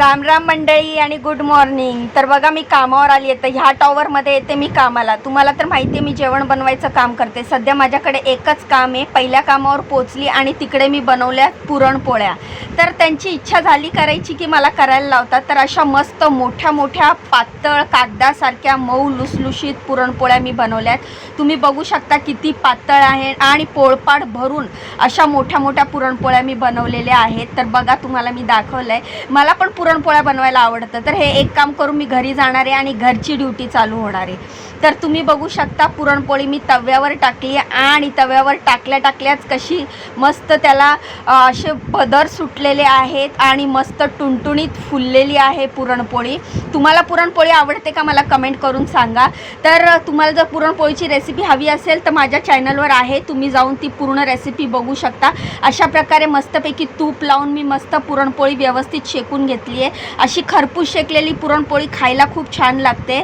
राम राम मंडळी आणि good morning तर बघा मी कामावर आली आहे. तर ह्या टॉवरमध्ये येते मी कामाला. तुम्हाला तर माहिती आहे मी जेवण बनवायचं काम करते. सध्या माझ्याकडे एकच काम आहे. पहिल्या कामावर पोचली आणि तिकडे मी बनवल्या पुरणपोळ्या. तर त्यांची इच्छा झाली करायची की मला करायला लावतात तर अशा मस्त मोठ्या मोठ्या पातळ कागदासारख्या मऊ लुसलुशीत पुरणपोळ्या मी बनवल्यात. तुम्ही बघू शकता किती पातळ आहे आणि पोळपाट भरून अशा मोठ्या मोठ्या पुरणपोळ्या मी बनवलेल्या आहेत. तर बघा तुम्हाला मी दाखवलं आहे मला पण पुरणपोळ्या बनवायला आवडतं. तर हे एक काम करून मी घरी जाणार आहे आणि घरची ड्युटी चालू होणार आहे. तर तुम्ही बघू शकता पुरणपोळी मी तव्यावर टाकली आणि तव्यावर टाकल्या टाकल्याच कशी मस्त त्याला असे पदर सुटलेले आहेत आणि मस्त टुणटुणीत फुललेली आहे पुरणपोळी. तुम्हाला पुरणपोळी आवडते का मला कमेंट करून सांगा. तर तुम्हाला जर पुरणपोळीची रेसिपी हवी असेल तर माझ्या चॅनलवर आहे. तुम्ही जाऊन ती पूर्ण रेसिपी बघू शकता. अशा प्रकारे मस्तपैकी तूप लावून मी मस्त पुरणपोळी व्यवस्थित शेकून घेतली आहे अशी खरपूस शेकलेली पुरणपोळी खायला खूप छान लागते.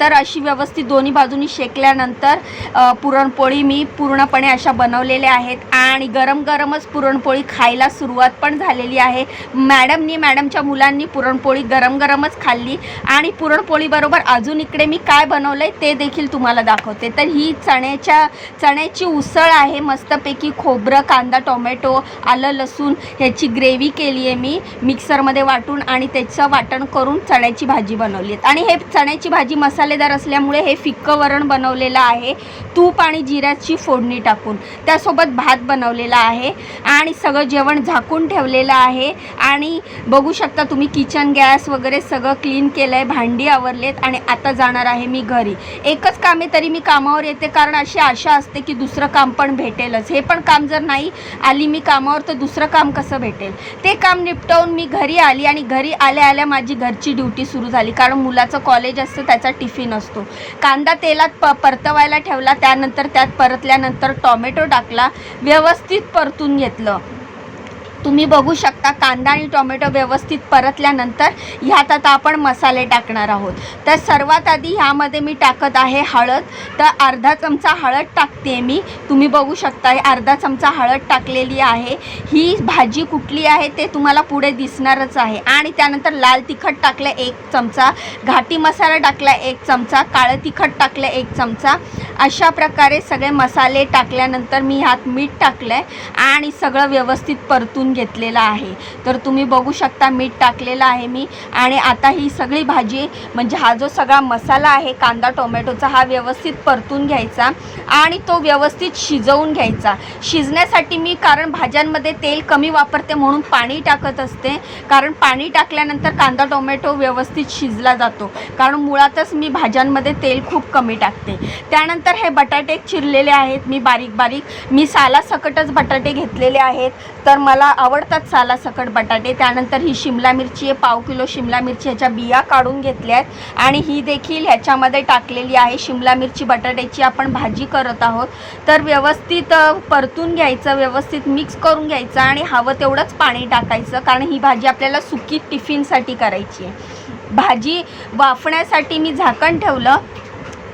तर अशी व्यवस्थित दोन्ही बाजूनी शेकल्यानंतर पुरणपोळी मी पूर्णपणे अशा बनवलेल्या आहेत. आणि गरम गरमच पुरणपोळी खायला सुरुवात पण झालेली आहे. मॅडमनी मॅडमच्या मुलांनी पुरणपोळी गरम गरमच खाल्ली. आणि पुरणपोळीबरोबर अजून इकडे मी काय बनवलं आहे ते देखील तुम्हाला दाखवते. तर ही चण्याच्या चण्याची उसळ आहे. मस्तपैकी खोबरं कांदा टोमॅटो आलं लसूण ह्याची ग्रेव्ही केली आहे मी. मिक्सरमध्ये वाटून आणि त्याचं वाटण करून चण्याची भाजी बनवली आहेत. आणि हे चण्याची भाजी मसालेदार असल्यामुळे हे फिक्कं वरण बनवलेलं आहे. तूप आणि जिऱ्याची फोडणी टाकून. त्यासोबत भात बनवलेला आहे. आणि सगळं जेवण झाकून ठेवलेलं आहे. आणि बघू शकता तुम्ही किचन गॅस वगैरे सगळं क्लीन केलं आहे भांडी आवरलेत आणि आता जाणार आहे मी घरी. एकच कामे तरी मी कामावर येते कारण अशी आशा असते की दुसरं काम पण भेटेलच. हे पण काम जर नाही आली मी कामावर तर दुसरं काम कसं भेटेल? ते काम निपटवून मी घरी आली आणि घरी आल्या आल्या माझी घरची ड्युटी सुरू झाली. कारण मुलाचं कॉलेज असतं त्याचा टिफिन असतो. कांदा तेलात प परतवायला ठेवला त्यानंतर त्यात परतल्यानंतर टॉमॅटो टाकला व्यवस्थित परतून घेतलं. तुम्ही बघू शकता कांदा आणि टोमॅटो व्यवस्थित परतल्यानंतर ह्यात आता आपण मसाले टाकणार आहोत. तर सर्वात आधी ह्यामध्ये मी टाकत आहे हळद. तर अर्धा चमचा हळद टाकते मी. तुम्ही बघू शकता हे अर्धा चमचा हळद टाकलेली आहे. ही भाजी कुठली आहे ते तुम्हाला पुढे दिसणारच आहे. आणि त्यानंतर लाल तिखट टाकलं एक चमचा. घाटी मसाला टाकला एक चमचा. काळं तिखट टाकलं एक चमचा. अशा प्रकारे सगळे मसाले टाकल्यानंतर मी ह्यात मीठ टाकलं आहे आणि सगळं व्यवस्थित परतून घेतलेला आहे. तर तुम्ही बघू शकता मीठ टाकलेलं आहे मी. आणि आता ही सगळी भाजी म्हणजे हा जो सगळा मसाला आहे कांदा टोमॅटोचा हा व्यवस्थित परतून घ्यायचा आणि तो व्यवस्थित शिजवून घ्यायचा. शिजण्यासाठी मी कारण भाज्यांमध्ये तेल कमी वापरते म्हणून पाणी टाकत असते. कारण पाणी टाकल्यानंतर कांदा टोमॅटो व्यवस्थित शिजला जातो. कारण मुळातच मी भाज्यांमध्ये तेल खूप कमी टाकते. त्यानंतर हे बटाटे चिरलेले आहेत मी बारीक बारीक मी सालासकटच बटाटे घेतलेले आहेत. तर मला आवडतात सालासकट बटाटे. त्यानंतर ही शिमला मिरची आहे. पाव किलो शिमला मिरची ह्याच्या बिया काढून घेतल्या आहेत. आणि ही देखील ह्याच्यामध्ये टाकलेली आहे. शिमला मिरची बटाट्याची आपण भाजी करत आहोत. तर व्यवस्थित परतून घ्यायचं व्यवस्थित मिक्स करून घ्यायचं आणि हवं तेवढंच पाणी टाकायचं. कारण ही भाजी आपल्याला सुकी टिफिनसाठी करायची आहे. भाजी वाफण्यासाठी मी झाकण ठेवलं.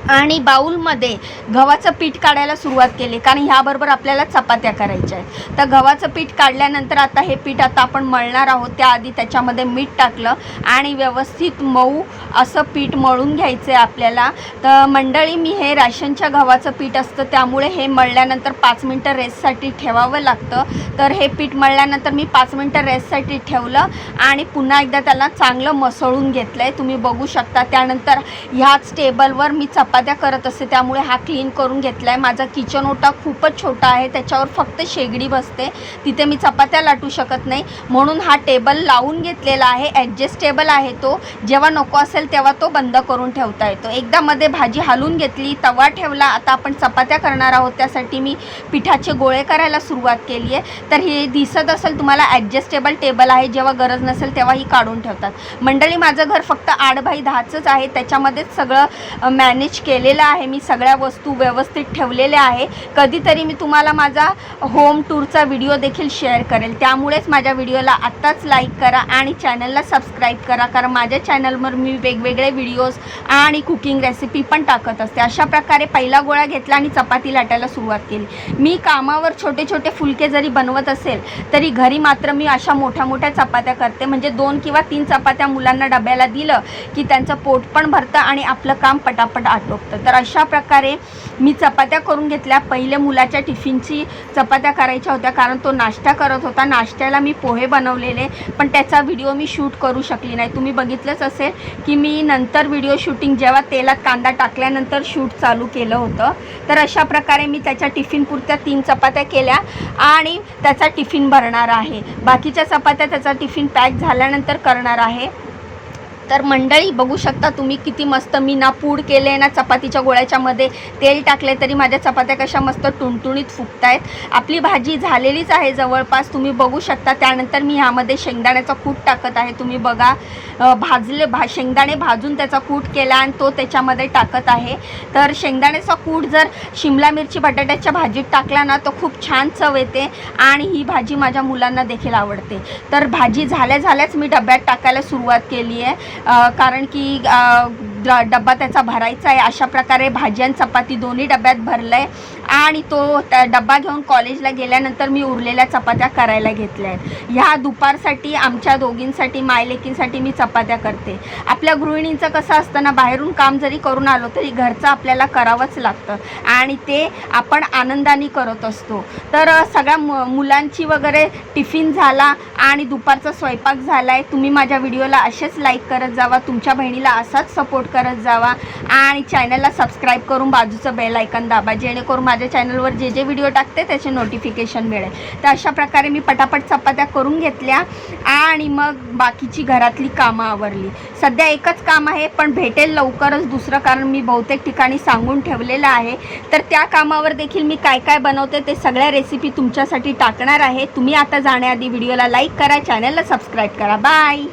आणि बाऊलमध्ये गव्हाचं पीठ काढायला सुरुवात केली कारण ह्याबरोबर आपल्याला चपात्या करायच्या आहेत. तर गव्हाचं पीठ काढल्यानंतर आता हे पीठ आता आपण मळणार आहोत. त्याआधी त्याच्यामध्ये मीठ टाकलं आणि व्यवस्थित मऊ असं पीठ मळून घ्यायचं आहे आपल्याला. तर मंडळी मी हे राशनच्या गव्हाचं पीठ असतं त्यामुळे हे मळल्यानंतर पाच मिनटं रेस्टसाठी ठेवावं लागतं. तर हे पीठ मळल्यानंतर मी पाच मिनटं रेस्टसाठी ठेवलं आणि पुन्हा एकदा त्याला चांगलं मसळून घेतलं आहे तुम्ही बघू शकता त्यानंतर ह्याच टेबलवर मी चपात्या करत असते त्यामुळे हा क्लीन करून घेतला आहे माझा किचन ओटा खूपच छोटा आहे त्याच्यावर फक्त शेगडी बसते. तिथे मी चपात्या लाटू शकत नाही. म्हणून हा टेबल लावून घेतलेला आहे ॲडजस्टेबल आहे तो. जेव्हा नको असेल तेव्हा तो बंद करून ठेवता येतो. एकदा मध्ये भाजी हालून घेतली तवा ठेवला. आता आपण चपात्या करणार आहोत त्यासाठी मी पिठाचे गोळे करायला सुरुवात केली आहे. तर हे दिसत असेल तुम्हाला ॲडजस्टेबल टेबल आहे. जेव्हा गरज नसेल तेव्हा ही काढून ठेवतात. मंडळी माझं घर फक्त आठ बाई दहाचंच आहे. त्याच्यामध्येच सगळं मॅनेज केलेलं आहे. मी सगळ्या वस्तू व्यवस्थित ठेवलेल्या आहे. कधीतरी मी तुम्हाला माझा होम टूरचा व्हिडिओ देखील शेअर करेल. त्यामुळेच माझ्या व्हिडिओला आत्ताच लाईक करा आणि चॅनलला सबस्क्राईब करा. कारण माझ्या चॅनलवर मी वेगवेगळे व्हिडिओज आणि कुकिंग रेसिपी पण टाकत असते. अशा प्रकारे पहिला गोळा घेतला आणि चपाती लाटायला सुरुवात केली. मी कामावर छोटे छोटे फुलके जरी बनवत असेल तरी घरी मात्र मी अशा मोठ्या मोठ्या चपात्या करते. म्हणजे दोन किंवा तीन चपात्या मुलांना डब्याला दिलं की त्यांचं पोट पण भरतं आणि आपलं काम पटापट आटोपतं तर अशा प्रकारे मी चपात्या करून घेतल्या. पहिले मुलाच्या टिफिनची चपात्या करायच्या होत्या कारण तो नाश्ता करत होता. नाश्त्याला मी पोहे बनवलेले पण त्याचा व्हिडिओ मी शूट करू शकली नाही. तुम्ही बघितलंच असेल की मी नंतर व्हिडिओ शूटिंग जेव्हा तेलात कांदा टाकल्यानंतर शूट चालू केलं होतं. तर अशा प्रकारे मी त्याच्या टिफिनपुरत्या तीन चपात्या केल्या आणि त्याचा टिफिन भरणार आहे. बाकीच्या चपात्या त्याचा टिफिन पॅक झाल्यानंतर करणार आहे. तर मंडळी बघू शकता तुम्ही किती मस्त मी ना पूड केले ना चपातीच्या गोळ्याच्यामध्ये तेल टाकले तरी माझ्या चपात्या कशा मस्त टुणटुणीत फुगत आहेत आपली भाजी झालेलीच आहे जवळपास तुम्ही बघू शकता. त्यानंतर मी ह्यामध्ये शेंगदाण्याचा कूट टाकत आहे. तुम्ही बघा भाजले भा शेंगदाणे भाजून त्याचा कूट केला आणि तो त्याच्यामध्ये टाकत आहे. तर शेंगदाण्याचा कूट जर शिमला मिरची बटाट्याच्या भाजीत टाकला ना तो खूप छान चव येते आणि ही भाजी माझ्या मुलांना देखील आवडते. तर भाजी झाल्या झाल्याच मी डब्यात टाकायला सुरुवात केली आहे कारण की डबा डब्बा त्याचा भरायचा आहे. अशा प्रकारे भाजी आणि चपाती दोन्ही डब्यात भरलं आहे आणि तो त्या डब्बा घेऊन कॉलेजला गेल्यानंतर मी उरलेल्या चपात्या करायला घेतल्या आहेत. ह्या दुपारसाठी आमच्या दोघींसाठी मायलेकींसाठी मी चपात्या करते. आपल्या गृहिणींचं कसं असतं ना बाहेरून काम जरी करून आलो तरी घरचं आपल्याला करावंच लागतं. आणि ते आपण आनंदाने करत असतो. तर सगळ्या मु मुलांची वगैरे टिफिन झाला आणि दुपारचा स्वयंपाक झाला आहे तुम्ही माझ्या व्हिडिओला असेच लाईक करत जावा तुमच्या बहिणीला असाच सपोर्ट करत जावा आणि चॅनलला सबस्क्राईब करून बाजूचं बेल ऐकन दाबा जेणेकरून माझ्या चॅनलवर जे जे व्हिडिओ टाकते त्याचे नोटिफिकेशन मिळेल. तर अशा प्रकारे मी पटापट चपात्या करून घेतल्या आणि मग बाकीची घरातली कामं आवरली. सध्या एकच काम आहे पण भेटेल लवकरच. दुसरं कारण मी बहुतेक ठिकाणी सांगून ठेवलेलं आहे. तर त्या कामावर देखील मी काय काय बनवते ते सगळ्या रेसिपी तुमच्यासाठी टाकणार आहे. तुम्ही आता जाण्याआधी व्हिडिओला लाईक करा चॅनलला सबस्क्राईब करा. बाय